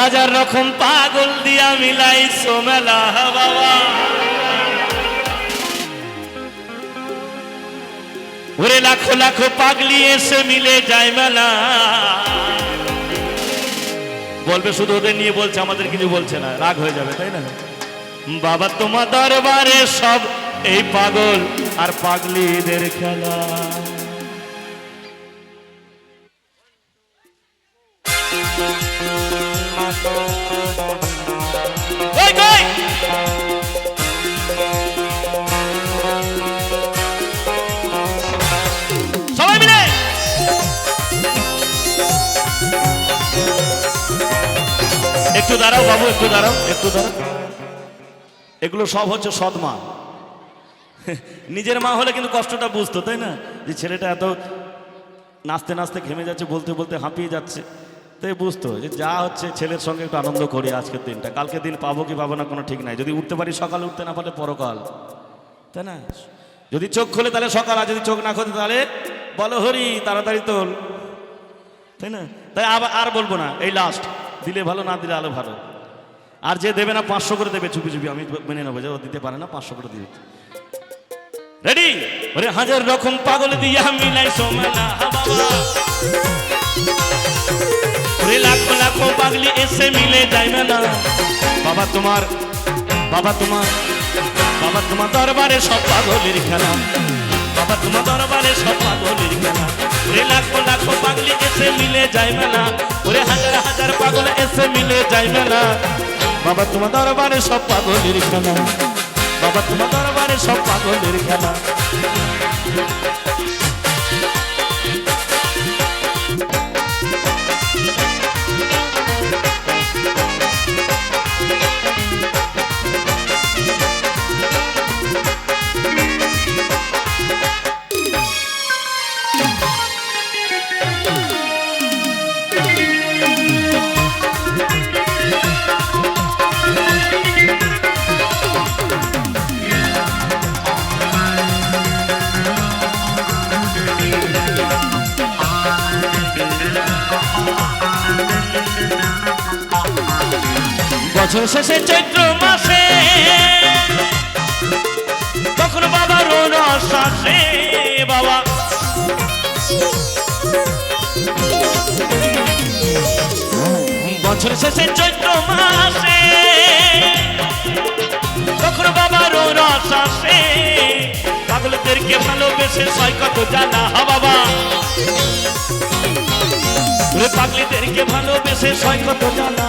হাজার রকম পাগল দিয়া মিলাই সোমেলা বাবা। ওরে লাখো লাখো পাগলি এসে মিলে যায় মেলা। বলবে শুধু ওদের নিয়ে বলছে, আমাদের কিছু বলছে না, রাগ হয়ে যাবে, তাই না? বাবা, তোমার দরবারে সব এই পাগল আর পাগলিদের খেলা। একটু দাঁড়াও বাবু, একটু দাঁড়াও একটু দাঁড়াও। এগুলো সব হচ্ছে সৎমা নিজের মা হলে কিন্তু কষ্টটা বুঝতো, তাই না? যে ছেলেটা এত নাচতে নাচতে ঘেমে যাচ্ছে, বলতে বলতে হাঁপিয়ে যাচ্ছে। তাই বুঝতো যে যা হচ্ছে ছেলের সঙ্গে একটু আনন্দ করি আজকের দিনটা। কালকে দিন পাবো কি পাবো না কোনো ঠিক নাই। যদি উঠতে পারি সকালে উঠতে, না পারলে পরকাল। তাই না? যদি চোখ খোলে তাহলে সকাল, আর যদি চোখ না খোলে তাহলে বলো হরি, তাড়াতাড়ি তোল। তাই না? তাই আবার আর বলব না, এই লাস্ট দিলে ভালো, না দিলে আলো ভালো। আর যে দেবে না পাঁচশো করে দেবে, চুপি চুপি, আমি মেনে নেব। যে ও দিতে পারে না, পাঁচশো করে দিবে রেডি ওরে হাজার রকম পাগল দিয়া মিলাই সোমেলা বাবা। ওরে লাখো লাখো পাগলি এসে মিলে যাইবে না বাবা তোমার বাবা তোমার বাবা তোমার দরবারে সব পাগলের খেলা। বাবা তোমার দরবারে সব পাগলের খেলা। ওরে লাখো লাখো পাগলি এসে মিলে যাইবে না ওরে হাজার হাজার পাগল এসে মিলে যাইবে না বাবা তোমার দরবারে সব পাগলের খেলা। বাবা তোমার দরবারে সব পাগলের খেলা। বছর শেষে চৈত্র মাসে। তখন বাবা রোন শ্বাসে বাবা। বছর শেষে চৈত্র মাসে, তখন বাবা রোন শ্বাসে পাগলদেরকে ভালোবেসে ছয় কত জানা, হা বাবা। পাগলিদেরকে ভালোবেসে ছয় কত জানা।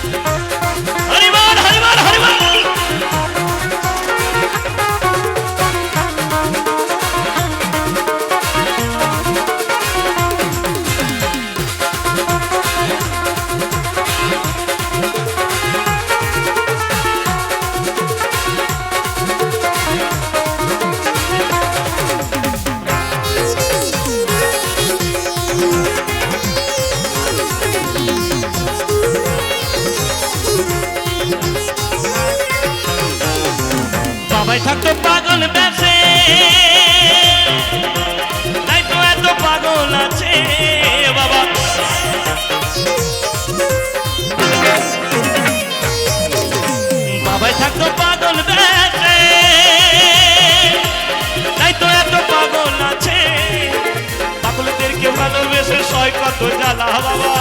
বাবাই থাকতো পাগল বেশে তাই তো এত পাগল আছে বাবা বাবাই থাকতো পাগল বেশে তাই তো এত পাগল আছে পাগলদেরকে ভালোবেসে সয় কত জ্বালা বাবা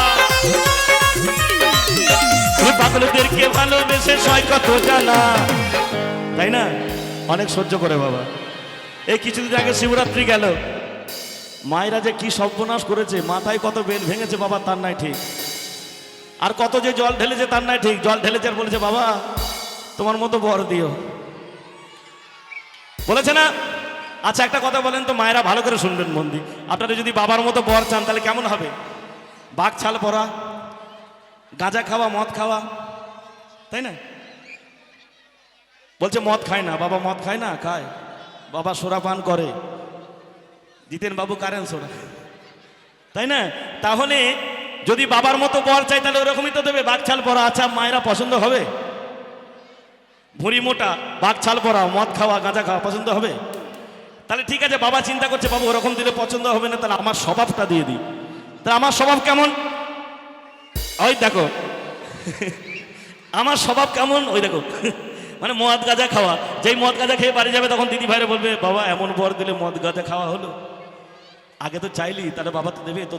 পাগলদেরকে ভালোবেসে সয় কত জ্বালা তাই না? অনেক সহ্য করে বাবা। এই কিছুদিন আগে শিবরাত্রি গেল। মায়েরা যে কি সর্বনাশ করেছে, মাথায় কত বেল ভেঙেছে বাবা, তার নাই ঠিক। আর কত যে জল ঢেলেছে, তার নাই ঠিক। জল ঢেলেছে আর বলেছে, বাবা, তোমার মতো বর দিও। বলেছে না? আচ্ছা একটা কথা বলেন তো, মায়েরা ভালো করে শুনবেন মন্দি। আপনারা যদি বাবার মতো বর চান, তাহলে কেমন হবে? বাঘ ছাল পরা, গাঁজা খাওয়া, মদ খাওয়া, তাই না? বলছে, মদ খায় না, বাবা মদ খায় না, খায়। বাবা সোরা পান করে। জিতেন বাবু কারেন সোরা। তাই না? তাহলে যদি বাবার মতো বর চাই তাহলে ওরকমই তো দেবে। বাঘছাল পরা আচ্ছা মায়েরা পছন্দ হবে? ভুঁড়ি মোটা বাঘ ছাল পরা, মদ খাওয়া, গাঁজা খাওয়া পছন্দ হবে? তাহলে ঠিক আছে, বাবা চিন্তা করছে, বাবু ওরকম দিলে পছন্দ হবে না, তাহলে আমার স্বভাবটা দিয়ে দিই। তা আমার স্বভাব কেমন? ওই দেখো। আমার স্বভাব কেমন? ওই দেখো। মানে মদ গাঁজা খাওয়া। যেই মদ গাঁজা খেয়ে বাড়ি যাবে, তখন দিদি ভাইরে বলবে, বাবা, এমন বর দিলে মদ গাঁজা খাওয়া হলো। আগে তো চাইলি, তাহলে বাবা তো দেবে তো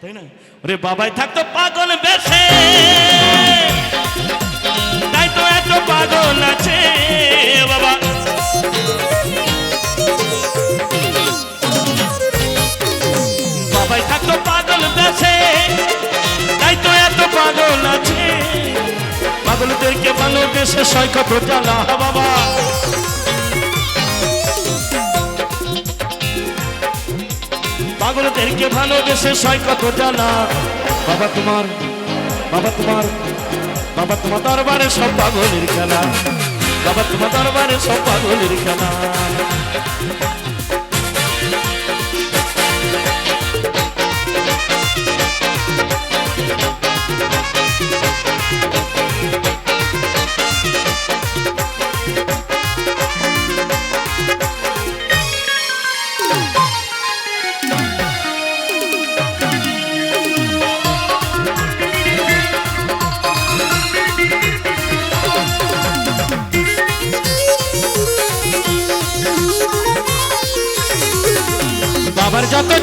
তাই না? ওরে বাবাই থাকতো পাগল বেশে। ভালোবেসে সয় কত জ্বালা বাবা। পাগলদেরকে ভালোবেসে সয় কত জ্বালা বাবা তোমার বাবা তোমার বাবা তোমার দরবারে সব পাগলের খেলা। বাবা তোমার দরবারে সব পাগলের খেলা।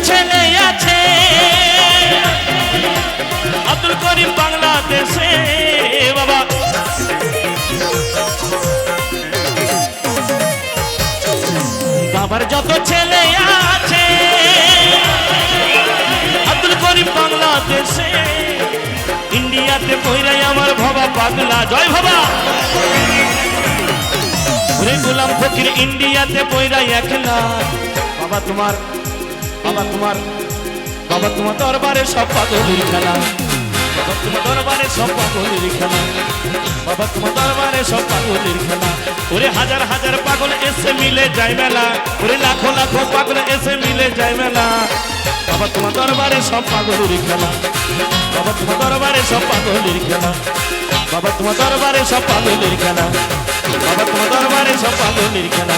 ছেলে আছে। আব্দুল করিম বাংলাদেশে, বাবা। বাবার যত ছেলে আছে, আব্দুল করিম বাংলাদেশে। ইন্ডিয়াতে কইরাই আমার ভবা পাগলা, জয় ভবা। গোলাম ফকির, ইন্ডিয়াতে পয়রাই একলা। বাবা, তোমার বাবা তোমার বাবা তোমার দরবারে সব পাগলের খেলা। বাবা তোমার দরবারে সব পাগলের খেলা। বাবা তোমার দরবারে সব পাগলের খেলা। ওরে হাজার হাজার পাগল এসে মিলে যায় মেলা। ওরে লাখো লাখো পাগল এসে মিলে যায় মেলা। বাবা তোমার দরবারে সব পাগলের খেলা। বাবা তোমার দরবারে সব পাগলের খেলা। বাবা তোমার দরবারে সব পাগলের খেলা। বাবা তোমার দরবারে সব পাগলের খেলা।